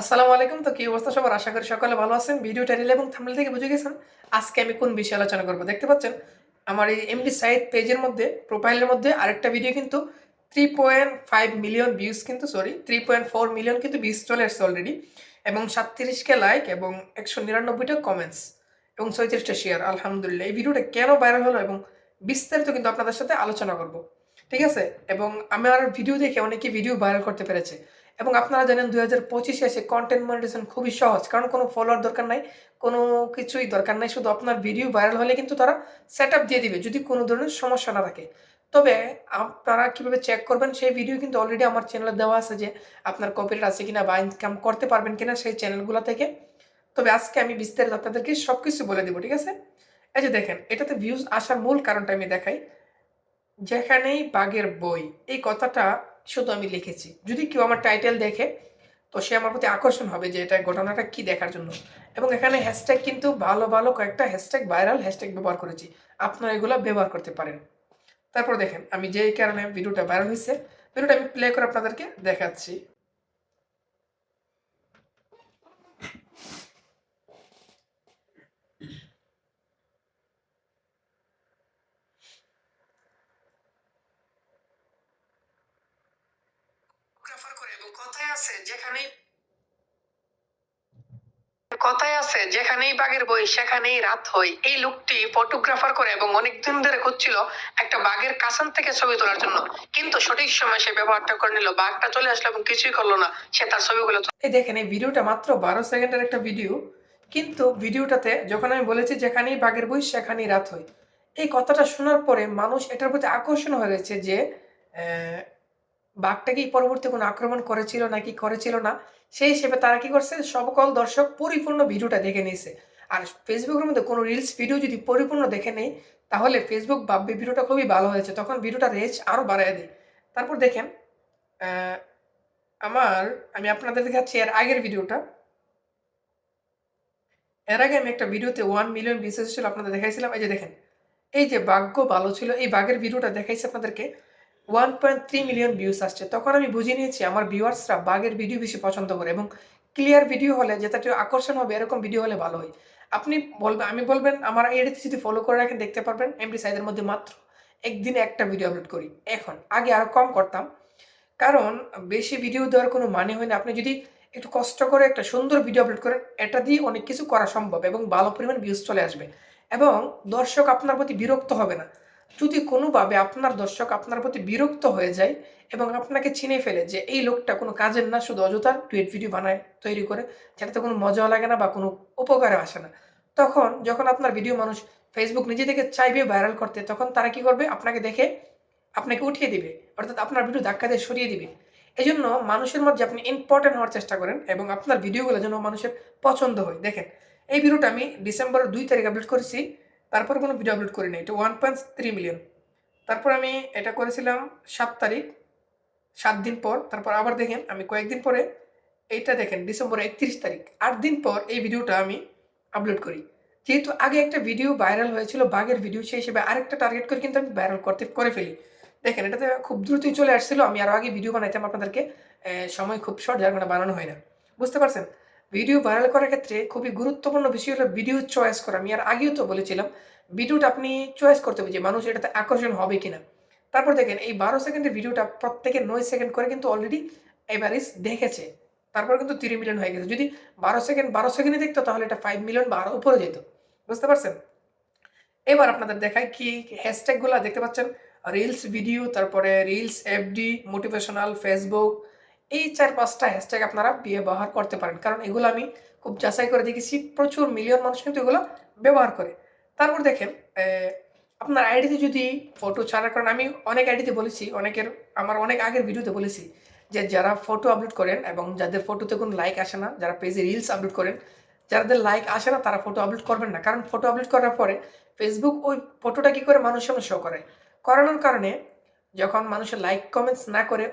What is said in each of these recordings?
আসসালামু আলাইকুম। তো কি অবস্থা সবার? আশা করি সকালে ভালো আছেন। ভিডিও টাইটেল এবং থাম্বনেল থেকে বুঝে গেছেন আজকে আমি কোন বিষয়ে আলোচনা করব। দেখতে পাচ্ছেন, আমার এই এমডি সাইট পেজের মধ্যে প্রোফাইলের মধ্যে আরেকটা ভিডিও কিন্তু three point five million views কিন্তু sorry three point four million কিন্তু ভিউজ চলে আসছে অলরেডি এবং সাতত্রিশকে লাইক এবং একশো নিরানব্বইটা কমেন্টস এবং ছয়ত্রিশটা শেয়ার আলহামদুলিল্লাহ, এই ভিডিওটা কেন ভাইরাল হলো এবং বিস্তারিত কিন্তু আপনাদের সাথে আলোচনা করব। ঠিক আছে? এবং আমার ভিডিও দেখে অনেকে ভিডিও ভাইরাল করতে পেরেছে। এবং আপনারা জানেন দুই হাজার পঁচিশে এসে কন্টেন্ট মনিটাইজেশন খুবই সহজ। কারণ কোনো ফলোয়ার দরকার নাই, কোনো কিছুই দরকার নাই, শুধু আপনার ভিডিও ভাইরাল হলে কিন্তু তারা সেট দিয়ে দিবে, যদি কোনো ধরনের সমস্যা না থাকে। তবে আপনারা কীভাবে চেক করবেন, সেই ভিডিও কিন্তু অলরেডি আমার চ্যানেলে দেওয়া আছে যে আপনার কপিরাইট আছে কিনা বা ইনকাম করতে পারবেন কিনা সেই চ্যানেলগুলো থেকে। তবে আজকে আমি বিস্তারিত আপনাদেরকে সব কিছু বলে দেবো, ঠিক আছে? এই যে দেখেন, এটাতে ভিউজ আসার মূল কারণটা আমি দেখাই। যেখানেই বাঘের বই, এই কথাটা শুধু আমি লিখেছি। যদি কেউ আমার টাইটেল দেখে, তো সে আমার প্রতি আকর্ষণ হবে যে এটা ঘটনাটা কি দেখার জন্য। এবং এখানে হ্যাশট্যাগ কিন্তু ভালো ভালো কয়েকটা হ্যাশট্যাগ ভাইরাল হ্যাশট্যাগ ব্যবহার করেছি। আপনারা এগুলো ব্যবহার করতে পারেন। তারপর দেখেন, আমি যেই কারণে ভিডিওটা ভাইরাল হয়েছে ভিডিওটা আমি প্লে করে আপনাদেরকে দেখাচ্ছি ফটোগ্রাফার করে এবং কথায় আছে যেখানেই কথায় আছে, যেখানেই বাঘের বই, সেখানেই রাত হয়। এই লোকটি ফটোগ্রাফার করে এবং অনেক দিন ধরে খুঁজছিল একটা বাঘের কাছান থেকে ছবি তোলার জন্য। কিন্তু সঠিক সময় সে ব্যবহারটা করে নিল। বাঘটা চলে আসলো এবং কিছুই করল না। সে তার ছবিগুলো এই দেখেন, এই ভিডিওটা মাত্র বারো সেকেন্ডের একটা ভিডিও। কিন্তু ভিডিওটাতে যখন আমি বলেছি যেখানেই বাঘের বই, সেখানেই রাত হয়। এই কথাটা শোনার পরে মানুষ এটার প্রতি আকর্ষণ হয়ে গেছে যে বাঘটা কি পরবর্তী কোনো আক্রমণ করেছিল নাকি করেছিল না, সেই হিসেবে তারা কি করছে? সকল দর্শক পরিপূর্ণ ভিডিওটা দেখে নিয়েছে। আর ফেসবুকের মধ্যে কোনো রিলস ভিডিও যদি পরিপূর্ণ দেখে নেই, তাহলে ফেসবুক ভাববে ভিডিওটা খুবই ভালো হয়েছে। তখন ভিডিওটা রেঞ্জ আরও বাড়ায় দেয়। তারপর দেখেন আমার, আমি আপনাদের দেখাচ্ছি এর আগের ভিডিওটা। এর আগে আমি একটা ভিডিওতে ওয়ান মিলিয়ন ভিউজ এসেছিল, আপনাদের দেখাইছিলাম। এই যে দেখেন, এই যে ভাগ্য ভালো ছিল, এই বাঘের ভিডিওটা দেখাইছে আপনাদেরকে। One point three million views আসছে। তখন আমি বুঝে নিয়েছি, আমার ভিউয়ার্সরা বাঘের ভিডিও বেশি পছন্দ করে এবং ক্লিয়ার ভিডিও হলে, যেটা আকর্ষণ হবে, এরকম ভিডিও হলে ভালো হয়। আপনি বলবেন আমি বলবেন, আমার এডিতে যদি ফলো করে রাখেন, দেখতে পারবেন এমডি সাইজের মধ্যে মাত্র একদিনে একটা ভিডিও আপলোড করি। এখন, আগে আরও কম করতাম। কারণ, বেশি ভিডিও দেওয়ার কোনো মানে হয় না। আপনি যদি একটু কষ্ট করে একটা সুন্দর ভিডিও আপলোড করেন, এটা দিয়ে অনেক কিছু করা সম্ভব এবং ভালো পরিমাণ ভিউজ চলে আসবে। এবং দর্শক আপনার প্রতি বিরক্ত হবে না। যদি কোনোভাবে আপনার দর্শক আপনার প্রতি বিরক্ত হয়ে যায় এবং আপনাকে চিনে ফেলে যে এই লোকটা কোনো কাজের না, শুধু অযথার টুয়েট ভিডিও বানায়, তৈরি করে যেটাতে কোনো মজাও লাগে না বা কোনো উপকারে আসে না। তখন যখন আপনার ভিডিও মানুষ ফেসবুক নিজে থেকে চাইবে ভাইরাল করতে, তখন তারা কি করবে? আপনাকে দেখে আপনাকে উঠিয়ে দিবে। অর্থাৎ আপনার ভিডিও ধাক্কা দিয়ে সরিয়ে দিবে। এই জন্য মানুষের মধ্যে আপনি ইম্পর্টেন্ট হওয়ার চেষ্টা করেন এবং আপনার ভিডিওগুলো যেন মানুষের পছন্দ হয়। দেখেন, এই ভিডিওটা আমি ডিসেম্বরের দুই তারিখ আপলোড করেছি। তারপর কোনো ভিডিও আপলোড করিনি, এটা ওয়ান পয়েন্ট থ্রি মিলিয়ন তারপর আমি এটা করেছিলাম সাত তারিখ, সাত দিন পর। তারপর আবার দেখেন, আমি কয়েকদিন পরে এইটা দেখেন, ডিসেম্বর একত্রিশ তারিখ। আট দিন পর এই ভিডিওটা আমি আপলোড করি। যেহেতু আগে একটা ভিডিও ভাইরাল হয়েছিল, বাঘের ভিডিও সেই হিসেবে আরেকটা টার্গেট করে কিন্তু আমি ভাইরাল করতে, করে ফেলি। দেখেন, এটাতে খুব দ্রুতই চলে আসছিল। আমি আরও আগে ভিডিও বানাইতাম আপনাদেরকে সময় খুব শর্ট যার কারণে বানানো হয় না। বুঝতে পারছেন? ভিডিও ভাইরাল করার ক্ষেত্রে খুবই গুরুত্বপূর্ণ বিষয় হলো ভিডিও চয়েস করা। আমি আর আগেও তো বলেছিলাম ভিডিওটা আপনি চয়েস করতে হবে যে মানুষ এটাতে আকর্ষণ হবে কিনা। তারপর দেখেন, এই বারো সেকেন্ডের ভিডিওটা প্রত্যেকে নয় সেকেন্ড করে কিন্তু অলরেডি এভারেজ দেখেছে। তারপর কিন্তু তিরিশ মিলিয়ন হয়ে গেছে। যদি বারো সেকেন্ড বারো সেকেন্ডে দেখতো, তাহলে এটা ফাইভ মিলিয়ন বা আরও উপরে যেত। বুঝতে পারছেন? এবার আপনাদের দেখায় কি হ্যাশট্যাগুলো দেখতে পাচ্ছেন। রিলস ভিডিও তারপরে রিলস এফডি মোটিভেশনাল ফেসবুক এই চার, পাঁচটা হ্যাশট্যাগ আপনারা ব্যবহার করতে পারেন। কারণ এগুলো আমি খুব যাচাই করে দেখেছি, প্রচুর মিলিয়ন মানুষ কিন্তু এগুলো ব্যবহার করে। তারপর দেখেন আপনার আইডিতে যদি ফটো ছাড়ার কারণ আমি অনেক আইডিতে বলেছি, অনেকের, আমার অনেক আগের ভিডিওতে বলেছি যে যারা ফটো আপলোড করেন এবং যাদের ফটোতে কোনো লাইক আসে না, যারা পেজে রিলস আপলোড করেন, যাদের লাইক আসে না, তারা ফটো আপলোড করবেন না। কারণ ফটো আপলোড করার পরে ফেসবুক ওই ফটোটা কী করে মানুষের সামনে শো করে করানোর কারণে যখন মানুষের লাইক কমেন্টস না করে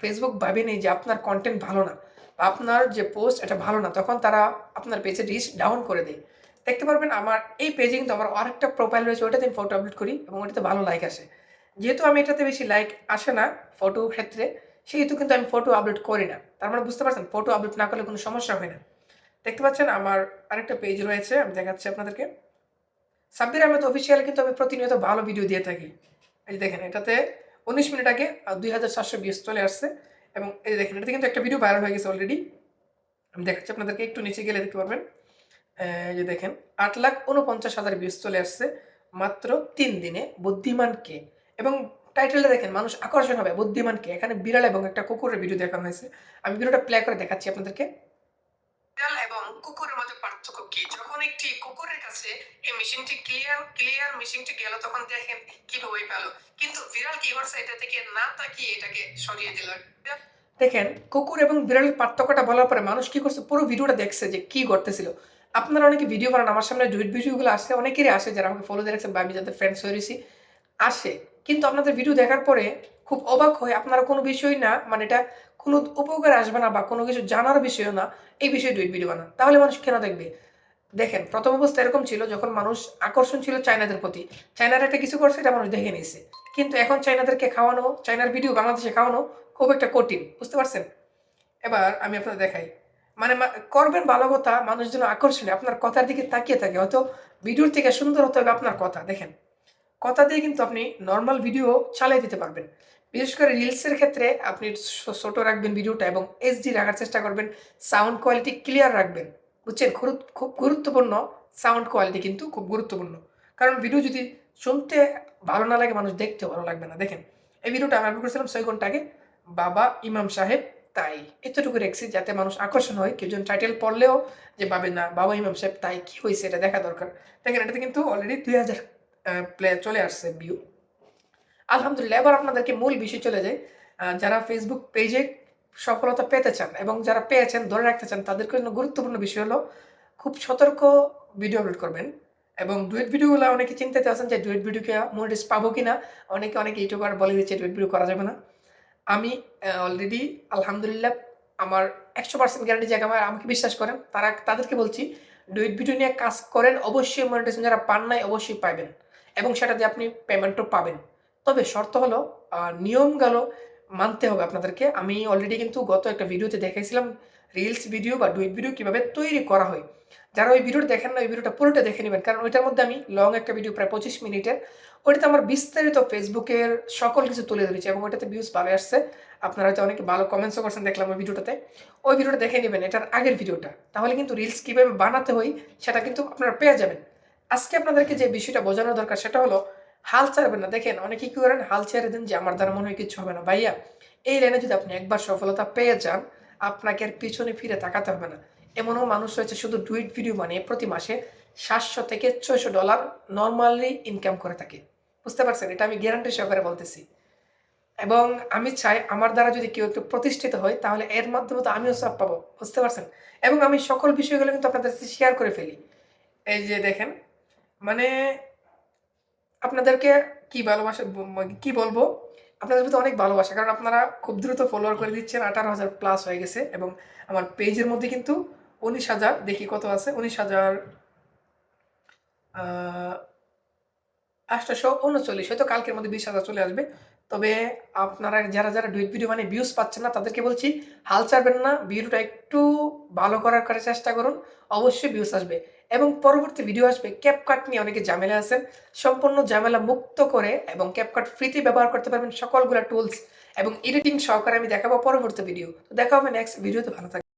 ফেসবুক ভাবে নেই যে আপনার কন্টেন্ট ভালো না বা আপনার যে পোস্ট এটা ভালো না, তখন তারা আপনার পেজে রিচ ডাউন করে দেয়। দেখতে পারবেন আমার এই পেজে কিন্তু আমার আরেকটা প্রোফাইল রয়েছে ওটাতে আমি ফটো আপলোড করি এবং ওটাতে ভালো লাইক আসে। যেহেতু আমি এটাতে বেশি লাইক আসে না ফটো ক্ষেত্রে, সেহেতু কিন্তু আমি ফটো আপলোড করি না। তার মানে বুঝতে পারছেন ফটো আপলোড না করলে কোনো সমস্যা হয় না। দেখতে পাচ্ছেন আমার আরেকটা পেজ রয়েছে, আমি দেখাচ্ছি আপনাদেরকে। সাব্বির আহমেদ অফিসিয়াল কিন্তু আমি প্রতিনিয়ত ভালো ভিডিও দিয়ে থাকি। এই দেখেন, এটাতে উনিশ মিনিট আগে দুই হাজার চারশো ভিউজ চলে আসছে। এবং এই দেখেন, এটাতে কিন্তু একটা ভিডিও ভাইরাল হয়ে গেছে অলরেডি আমি দেখাচ্ছি আপনাদেরকে, একটু নিচে গেলে দেখতে পারবেন। যে দেখেন, আট লাখ উনপঞ্চাশ হাজার ভিউজ চলে আসছে মাত্র তিন দিনে বুদ্ধিমানকে এবং টাইটেলটা দেখেন, মানুষ আকর্ষণ হবে বুদ্ধিমানকে এখানে বিড়াল এবং একটা কুকুরের ভিডিও দেখানো হয়েছে। আমি ভিডিওটা প্লে করে দেখাচ্ছি আপনাদেরকে। বিড়াল এবং কুকুরের যখন একটি কুকুরের কাছে এই মেশিনটি ক্লিয়ার ক্লিয়ার মেশিনটি গেল, তখন দেখেন কীভাবে পেল। কিন্তু বিড়াল কি করছে, এটা থেকে না তাকিয়ে এটাকে সরিয়ে দিল। দেখেন, কুকুর এবং বিড়ালের পার্থক্যটা বলার পরে মানুষ কি করছে, পুরো ভিডিওটা দেখছে যে কি করতেছিল আপনারা অনেকে ভিডিও বানান, আমার সামনে ডুইট ভিডিওগুলো আসে অনেকেরই আসে যারা আমাকে ফলো দিয়ে রাখছেন বা আমি যাদের ফ্রেন্ডস হয়েছি, আসে। কিন্তু আপনাদের ভিডিও দেখার পরে খুব অবাক হয়ে আপনারা কোনো বিষয় না মানে এটা কোনো উপকার আসবে না বা কোনো কিছু জানার বিষয় না, এই বিষয়ে ডুইট ভিডিও বানান। তাহলে মানুষ কেন দেখবে? দেখেন, প্রথম অবস্থা এরকম ছিল যখন মানুষ আকর্ষণ ছিল চায়নাদের প্রতি। চায়নার একটা কিছু করছে, এটা মানুষ দেখে নিয়েছে। কিন্তু এখন চায়নাদেরকে খাওয়ানো, চায়নার ভিডিও বাংলাদেশে খাওয়ানো খুব একটা কঠিন, বুঝতে পারছেন? এবার আমি আপনাদের দেখাই। মানে করবেন ভালো কথা, মানুষ যেন আকর্ষণীয় আপনার কথার দিকে তাকিয়ে থাকে, হয়তো ভিডিওর থেকে সুন্দর হতে হবে আপনার কথা, দেখেন। কথা দিয়ে কিন্তু আপনি নর্মাল ভিডিও চালিয়ে দিতে পারবেন। বিশেষ করে রিলসের ক্ষেত্রে আপনি ছোট রাখবেন ভিডিওটা এবং এইচডি রাখার চেষ্টা করবেন সাউন্ড কোয়ালিটি ক্লিয়ার রাখবেন। বুঝছেন খুব গুরুত্বপূর্ণ সাউন্ড কোয়ালিটি কিন্তু খুব গুরুত্বপূর্ণ। কারণ ভিডিও যদি শুনতে ভালো না লাগে, মানুষ দেখতেও ভালো লাগবে না। দেখেন, এই ভিডিওটা আমি করেছিলাম ছয় ঘণ্টা আগে। বাবা ইমাম সাহেব, তাই। এতটুকু রেখেছি যাতে মানুষ আকর্ষণ হয়। কেউ জন টাইটেল পড়লেও যে ভাবে না, বাবা ইমাম সাহেব, তাই কি হয়েছে এটা দেখা দরকার। দেখেন, এটাতে কিন্তু অলরেডি দুই হাজার প্লে, চলে আসছে ভিউ আলহামদুলিল্লাহ, এবার আপনাদেরকে মূল বিষয় চলে যায় যারা ফেসবুক পেজে সফলতা পেতে চান এবং যারা পেয়েছেন, ধরে রাখতে চান তাদের জন্য গুরুত্বপূর্ণ বিষয় হলো খুব সতর্ক ভিডিও আপলোড করবেন এবং ডুয়েট ভিডিওগুলো অনেকে চিন্তাতে আছেন যে ডুয়েট ভিডিওকে মোনিটাইজ পাবো কিনা। অনেকে অনেকে ইউটিউবার বলে দিচ্ছে ডুয়েট ভিডিও করা যাবে না। আমি অলরেডি আলহামদুলিল্লাহ আমার একশো পার্সেন্ট গ্যারান্টি জায়গা আমার আমাকে বিশ্বাস করেন। তারা, তাদেরকে বলছি ডুয়েট ভিডিও নিয়ে কাজ করেন, অবশ্যই মনিটাইজেশন যারা পান নাই অবশ্যই পাবেন এবং সেটা দিয়ে আপনি পেমেন্টও পাবেন। তবে শর্ত হলো নিয়ম নিয়মগুলো মানতে হবে আপনাদেরকে। আমি অলরেডি কিন্তু গত একটা ভিডিওতে দেখাইছিলাম রিলস ভিডিও বা ডুইট ভিডিও কীভাবে তৈরি করা হয়। যারা ওই ভিডিওটা দেখেন না, ওই ভিডিওটা পুরোটা দেখে নেবেন। কারণ ওইটার মধ্যে আমি লং একটা ভিডিও প্রায় পঁচিশ মিনিটের। ওইটাতে আমার বিস্তারিত ফেসবুকের সকল কিছু তুলে ধরেছি এবং ওইটাতে ভিউজ ভালো আসছে। আপনারা হয়তো অনেকে ভালো কমেন্টসও করছেন দেখলাম ওই ভিডিওটাতে। ওই ভিডিওটা দেখে নেবেন, এটার আগের ভিডিওটা তাহলে কিন্তু রিলস কীভাবে বানাতে হয়, সেটা কিন্তু আপনারা পেয়ে যাবেন। আজকে আপনাদেরকে যে বিষয়টা বোঝানো দরকার, সেটা হলো হাল ছাড়বেন না। দেখেন, অনেকে কি করেন? হাল ছেড়ে দেন যে, আমার দ্বারা মনে হয় কিছু হবে না। ভাইয়া, এই লাইনে যদি আপনি একবার সফলতা পেয়ে যান, আপনাকে আর পিছনে ফিরে তাকাতে হবে না। এমনও মানুষ রয়েছে, শুধু ডুইট ভিডিও বানিয়ে প্রতি মাসে সাতশো থেকে ছয়শো ডলার নর্মালি ইনকাম করে থাকে। বুঝতে পারছেন? এটা আমি গ্যারান্টি সহকারে বলতেছি। এবং আমি চাই আমার দ্বারা যদি কেউ একটু প্রতিষ্ঠিত হয়, তাহলে এর মাধ্যমে তো আমিও সব পাবো। বুঝতে পারছেন? এবং আমি সকল বিষয়গুলো কিন্তু আপনাদের সাথে শেয়ার করে ফেলি। এই যে দেখেন মানে আপনাদেরকে কি ভালোবাসা কি বলব? আপনাদের প্রতি অনেক ভালোবাসা, কারণ আপনারা খুব দ্রুত ফলোয়ার করে দিচ্ছেন, আঠারো হাজার প্লাস হয়ে গেছে এবং আমার পেজের মধ্যে কিন্তু উনিশ হাজার, দেখি কত আছে, উনিশ হাজার আটশোশো উনচল্লিশ, হয়তো কালকের মধ্যে বিশ হাজার চলে আসবে। তবে আপনারা যারা যারা ডুইট ভিডিও মানে ভিউজ পাচ্ছেন না, তাদেরকে বলছি, হাল ছাড়বেন না ভিডিওটা একটু ভালো করার করে চেষ্টা করুন, অবশ্যই ভিউজ আসবে। এবং পরবর্তী ভিডিও আসবে ক্যাপকাট নিয়ে অনেকে ঝামেলা আছেন। সম্পূর্ণ ঝামেলা মুক্ত করে এবং ক্যাপকাট ফ্রিতে ব্যবহার করতে পারবেন সকলগুলো টুলস এবং এডিটিং সহকারে আমি দেখাবো পরবর্তী ভিডিও তো দেখা হবে নেক্সট ভিডিওতে ভালো থাকবেন।